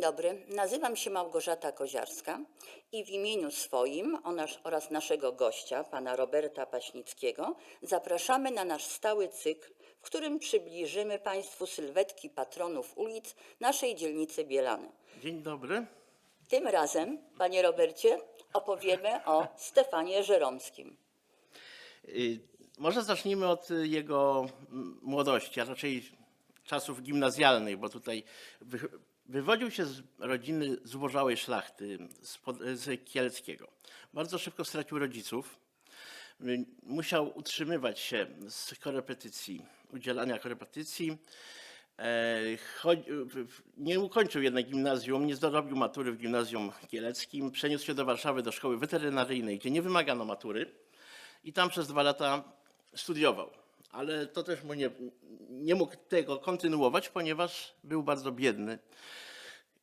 Dzień dobry, nazywam się Małgorzata Koziarska i w imieniu swoim oraz- naszego gościa, pana Roberta Paśnickiego, zapraszamy na nasz stały cykl, w którym przybliżymy Państwu sylwetki patronów ulic naszej dzielnicy Bielany. Dzień dobry. Tym razem, panie Robercie, opowiemy o Stefanie Żeromskim. Y, Może zacznijmy od jego mm, młodości, a raczej czasów gimnazjalnych, bo tutaj wywodził się z rodziny zubożałej szlachty z, Kieleckiego. Bardzo szybko stracił rodziców. Musiał utrzymywać się z korepetycji, udzielania korepetycji. E, Nie ukończył jednak gimnazjum, nie zdrobił matury w gimnazjum kieleckim. Przeniósł się do Warszawy do szkoły weterynaryjnej, gdzie nie wymagano matury i tam przez dwa lata studiował. Ale to też mu nie, nie mógł tego kontynuować, ponieważ był bardzo biedny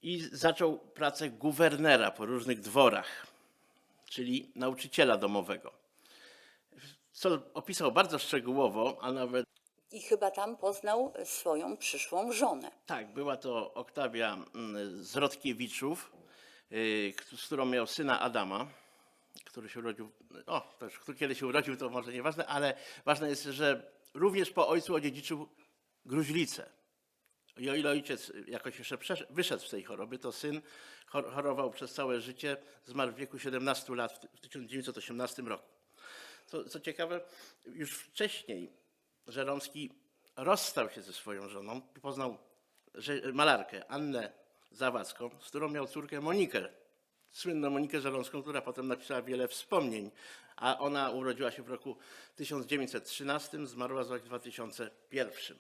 i zaczął pracę guwernera po różnych dworach, czyli nauczyciela domowego. Co opisał bardzo szczegółowo, a nawet I chyba tam poznał swoją przyszłą żonę. tak, była to Oktawia mm, z Rodkiewiczów, y, z którą miał syna Adama, który się urodził, o, też, który kiedy się urodził, to może nieważne, ale ważne jest, że również po ojcu odziedziczył gruźlicę. I o ile ojciec jakoś jeszcze wyszedł z tej choroby, to syn chor- chorował przez całe życie, zmarł w wieku 17 lat w ty- w 1918 roku. Co, co ciekawe, już wcześniej Żeromski rozstał się ze swoją żoną i poznał malarkę Annę Zawadzką, z którą miał córkę Monikę, słynną Monikę Żeromską, która potem napisała wiele wspomnień, a ona urodziła się w roku 1913, zmarła w 2001.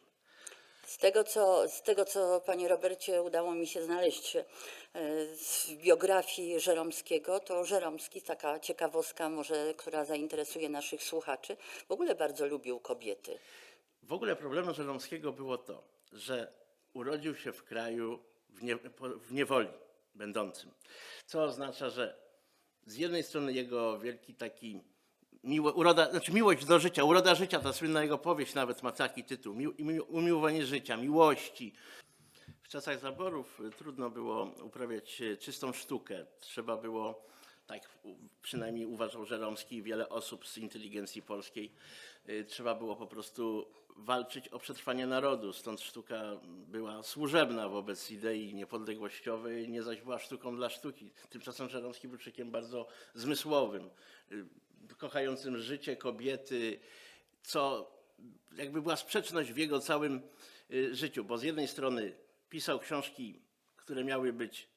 Z tego, co, z tego, co panie Robercie udało mi się znaleźć e, w biografii Żeromskiego, to Żeromski, taka ciekawostka może, która zainteresuje naszych słuchaczy, w ogóle bardzo lubił kobiety. W ogóle problemem Żeromskiego było to, że urodził się w kraju w, nie, w niewoli będącym. Co oznacza, że z jednej strony jego wielki taki miło, uroda, znaczy miłość do życia, uroda życia, ta słynna jego powieść nawet ma taki tytuł, mi, mi, umiłowanie życia, miłości. W czasach zaborów y, trudno było uprawiać y, czystą sztukę. Trzeba było, tak przynajmniej uważał Żeromski i wiele osób z inteligencji polskiej, y, trzeba było po prostu walczyć o przetrwanie narodu. Stąd sztuka była służebna wobec idei niepodległościowej, nie zaś była sztuką dla sztuki. Tymczasem Żeromski był człowiekiem bardzo zmysłowym, kochającym życie, kobiety, co jakby była sprzeczność w jego całym y, życiu, bo z jednej strony pisał książki, które miały być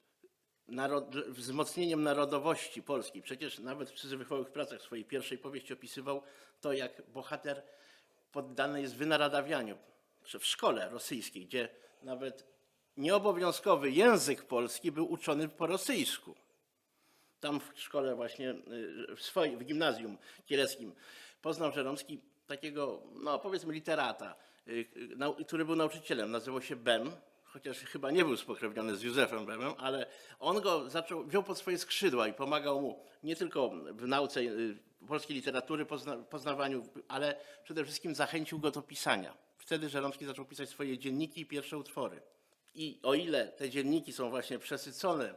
narod, wzmocnieniem narodowości polskiej. Przecież nawet w Przyzwychłych pracach swojej pierwszej powieści opisywał to, jak bohater poddany jest wynaradawianiu w szkole rosyjskiej, gdzie nawet nieobowiązkowy język polski był uczony po rosyjsku tam w szkole właśnie, y, w swoim, w gimnazjum kieleckim, poznał Żeromski takiego, no powiedzmy literata, y, y, który był nauczycielem, nazywał się Bem, chociaż chyba nie był spokrewniony z Józefem Bemem, ale on go zaczął, wziął pod swoje skrzydła i pomagał mu nie tylko w nauce polskiej literatury, pozna, poznawaniu, ale przede wszystkim zachęcił go do pisania. Wtedy Żeromski zaczął pisać swoje dzienniki i pierwsze utwory. I o ile te dzienniki są właśnie przesycone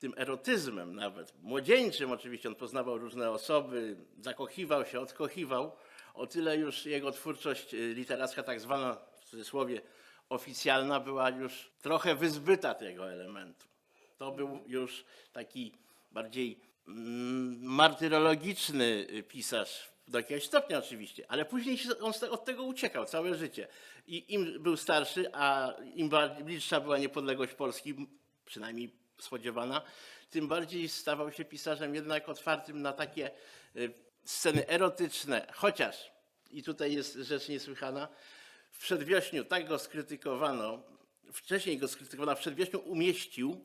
tym erotyzmem nawet, młodzieńczym oczywiście, on poznawał różne osoby, zakochiwał się, odkochiwał, o tyle już jego twórczość y, literacka, tak zwana w cudzysłowie oficjalna, była już trochę wyzbyta tego elementu. To był już taki bardziej mm, martyrologiczny y, pisarz, do jakiegoś stopnia oczywiście, ale później on od tego uciekał całe życie. I im był starszy, a im bliższa była niepodległość Polski, przynajmniej spodziewana, tym bardziej stawał się pisarzem jednak otwartym na takie y, sceny erotyczne, chociaż, i tutaj jest rzecz niesłychana, w przedwiośniu tak go skrytykowano, wcześniej go skrytykowano, w przedwiośniu umieścił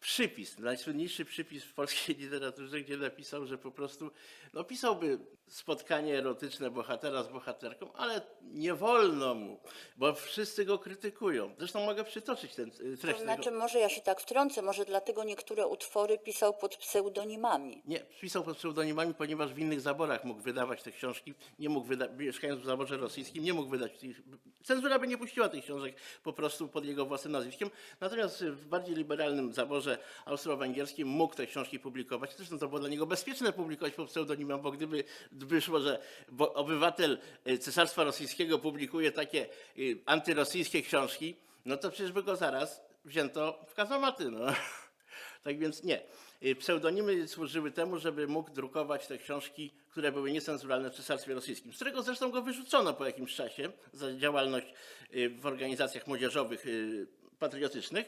przypis, najsłynniejszy przypis w polskiej literaturze, gdzie napisał, że po prostu no, pisałby spotkanie erotyczne bohatera z bohaterką, ale nie wolno mu, bo wszyscy go krytykują. Zresztą mogę przytoczyć ten y, treść To znaczy, tego. może ja się tak wtrącę, może dlatego niektóre utwory pisał pod pseudonimami. Nie, pisał pod pseudonimami, ponieważ w innych zaborach mógł wydawać te książki, nie mógł wydać, mieszkając w zaborze rosyjskim, nie mógł wydać tych, cenzura by nie puściła tych książek po prostu pod jego własnym nazwiskiem, natomiast w bardziej liberalnym zaborze austro-węgierskim mógł te książki publikować, zresztą to było dla niego bezpieczne publikować pod pseudonimem, bo gdyby wyszło, że obywatel y, Cesarstwa Rosyjskiego publikuje takie y, antyrosyjskie książki, no to przecież by go zaraz wzięto w kazamaty, no. Tak więc nie. Y, Pseudonimy służyły temu, żeby mógł drukować te książki, które były niecenzuralne w Cesarstwie Rosyjskim, z którego zresztą go wyrzucono po jakimś czasie za działalność w organizacjach młodzieżowych patriotycznych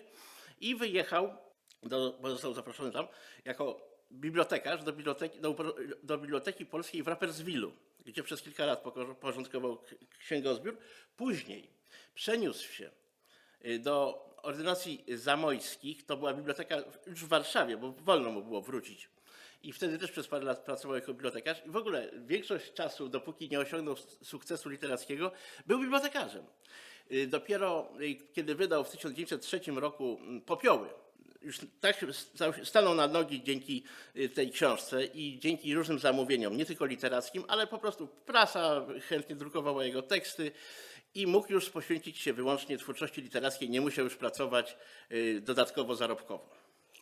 i wyjechał, do, bo został zaproszony tam, jako bibliotekarz do biblioteki, do, do biblioteki polskiej w Rapperswilu, gdzie przez kilka lat porządkował księgozbiór. Później przeniósł się y, do ordynacji zamojskich. To była biblioteka już w Warszawie, bo wolno mu było wrócić. I wtedy też przez parę lat pracował jako bibliotekarz. I w ogóle większość czasu, dopóki nie osiągnął sukcesu literackiego, był bibliotekarzem. Y, Dopiero y, kiedy wydał w 1903 roku mm, Popioły, już tak stanął na nogi dzięki y, tej książce i dzięki różnym zamówieniom, nie tylko literackim, ale po prostu prasa chętnie drukowała jego teksty i mógł już poświęcić się wyłącznie twórczości literackiej, nie musiał już pracować y, dodatkowo zarobkowo.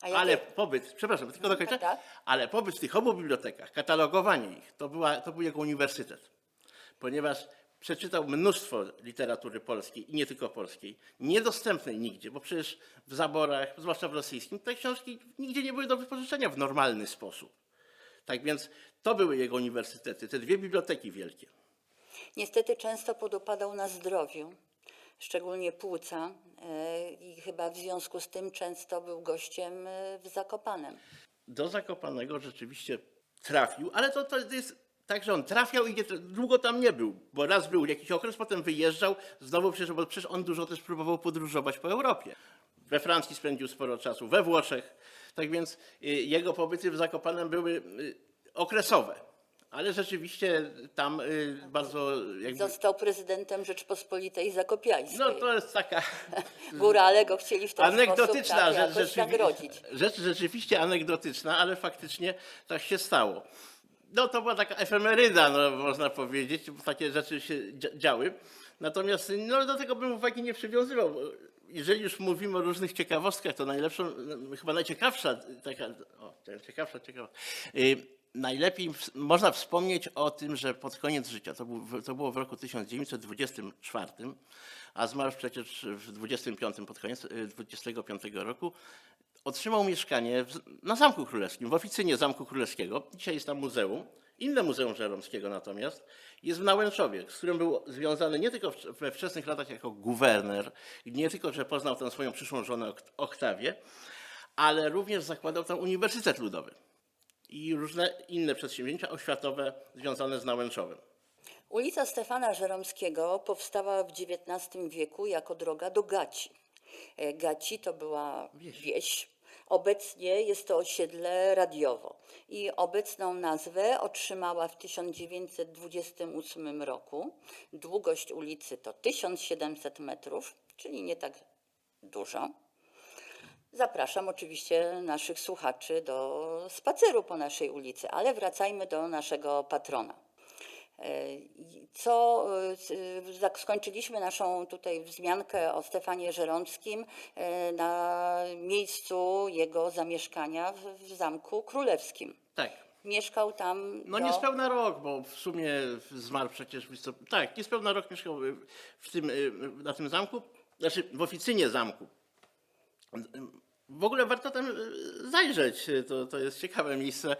Jakie- Ale pobyt, przepraszam, tylko dokończę, tak. ale pobyt w tych obu bibliotekach, katalogowanie ich, to, była, to był jego uniwersytet ponieważ przeczytał mnóstwo literatury polskiej i nie tylko polskiej, niedostępnej nigdzie, bo przecież w zaborach, zwłaszcza w rosyjskim, te książki nigdzie nie były do wypożyczenia w normalny sposób. Tak więc to były jego uniwersytety, te dwie biblioteki wielkie. Niestety często podupadał na zdrowiu, szczególnie płuca e, i chyba w związku z tym często był gościem e, w Zakopanem. Do Zakopanego rzeczywiście trafił, ale to, to jest tak, że on trafiał i nie, długo tam nie był, bo raz był jakiś okres, potem wyjeżdżał, znowu przecież, bo przecież on dużo też próbował podróżować po Europie. We Francji spędził sporo czasu, we Włoszech. Tak więc y, jego pobyty w Zakopanem były y, okresowe, ale rzeczywiście tam y, bardzo jakby... Został prezydentem Rzeczpospolitej Zakopiańskiej. No to jest taka Górale go chcieli w ten anegdotyczna sposób tak, rzecz, nagrodzić. rzecz rzeczywiście anegdotyczna, ale faktycznie tak się stało. No to była taka efemeryda, no, można powiedzieć, bo takie rzeczy się dzia- działy. Natomiast no, do tego bym uwagi nie przywiązywał. Jeżeli już mówimy o różnych ciekawostkach, to najlepszą, no, chyba najciekawsza, taka, o, ciekawsza, ciekawa. Y, najlepiej można wspomnieć o tym, że pod koniec życia, to, był, to było w roku 1924, a zmarł przecież w 25, pod koniec y, 25 roku, otrzymał mieszkanie w, na Zamku Królewskim, w oficynie Zamku Królewskiego. Dzisiaj jest tam muzeum. Inne Muzeum Żeromskiego natomiast jest w Nałęczowie, z którym był związany nie tylko we wczesnych latach jako guwerner, nie tylko, że poznał tam swoją przyszłą żonę Okt- Oktawię, ale również zakładał tam Uniwersytet Ludowy i różne inne przedsięwzięcia oświatowe związane z Nałęczowem. Ulica Stefana Żeromskiego powstała w XIX wieku jako droga do Gaci. E, Gaci to była wieś. Obecnie jest to osiedle radiowo i obecną nazwę otrzymała w 1928 roku. Długość ulicy to 1700 metrów, czyli nie tak dużo. Zapraszam oczywiście naszych słuchaczy do spaceru po naszej ulicy, ale wracajmy do naszego patrona. Co zak- skończyliśmy naszą tutaj wzmiankę o Stefanie Żeromskim e, na miejscu jego zamieszkania w, Zamku Królewskim. Tak. Mieszkał tam. No do- niespełna rok, bo w sumie zmarł przecież w listop- Tak, niespełna rok mieszkał y, w tym, y, na tym zamku, znaczy w oficynie zamku. W ogóle warto tam y, zajrzeć, y, to, to jest ciekawe miejsce.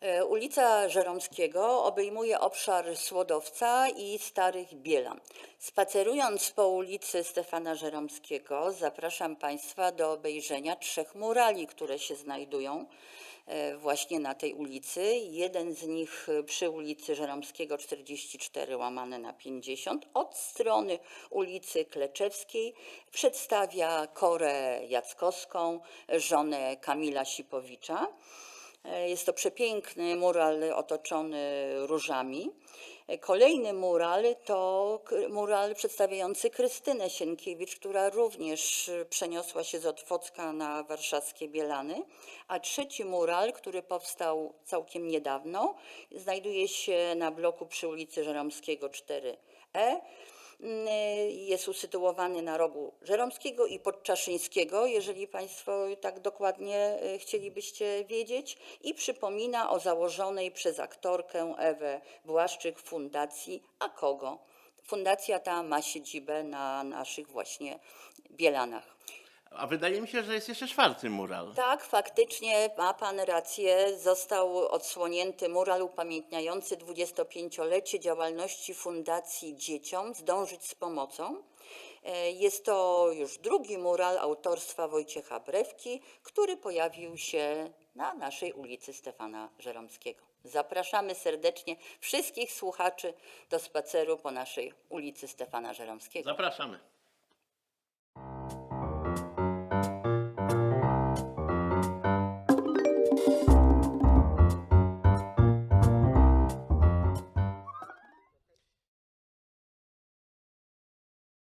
E, Ulica Żeromskiego obejmuje obszar Słodowca i Starych Biela. Spacerując po ulicy Stefana Żeromskiego, zapraszam Państwa do obejrzenia trzech murali, które się znajdują e, właśnie na tej ulicy. Jeden z nich przy ulicy Żeromskiego 44 łamane na 50 od strony ulicy Kleczewskiej przedstawia Korę Jackowską, żonę Kamila Sipowicza. E, Jest to przepiękny mural otoczony różami. E, Kolejny mural to mural przedstawiający Krystynę Sienkiewicz, która również przeniosła się z Otwocka na warszawskie Bielany. A trzeci mural, który powstał całkiem niedawno, znajduje się na bloku przy ulicy Żeromskiego 4E. Jest usytuowany na rogu Żeromskiego i Podczaszyńskiego, jeżeli Państwo tak dokładnie e, chcielibyście wiedzieć, i przypomina o założonej przez aktorkę Ewę Błaszczyk fundacji A kogo? Fundacja ta ma siedzibę na naszych właśnie Bielanach. A wydaje mi się, że jest jeszcze czwarty mural. Tak, faktycznie ma Pan rację. Został odsłonięty mural upamiętniający 25-lecie działalności Fundacji Dzieciom Zdążyć z Pomocą. E, Jest to już drugi mural autorstwa Wojciecha Brewki, który pojawił się na naszej ulicy Stefana Żeromskiego. Zapraszamy serdecznie wszystkich słuchaczy do spaceru po naszej ulicy Stefana Żeromskiego. Zapraszamy.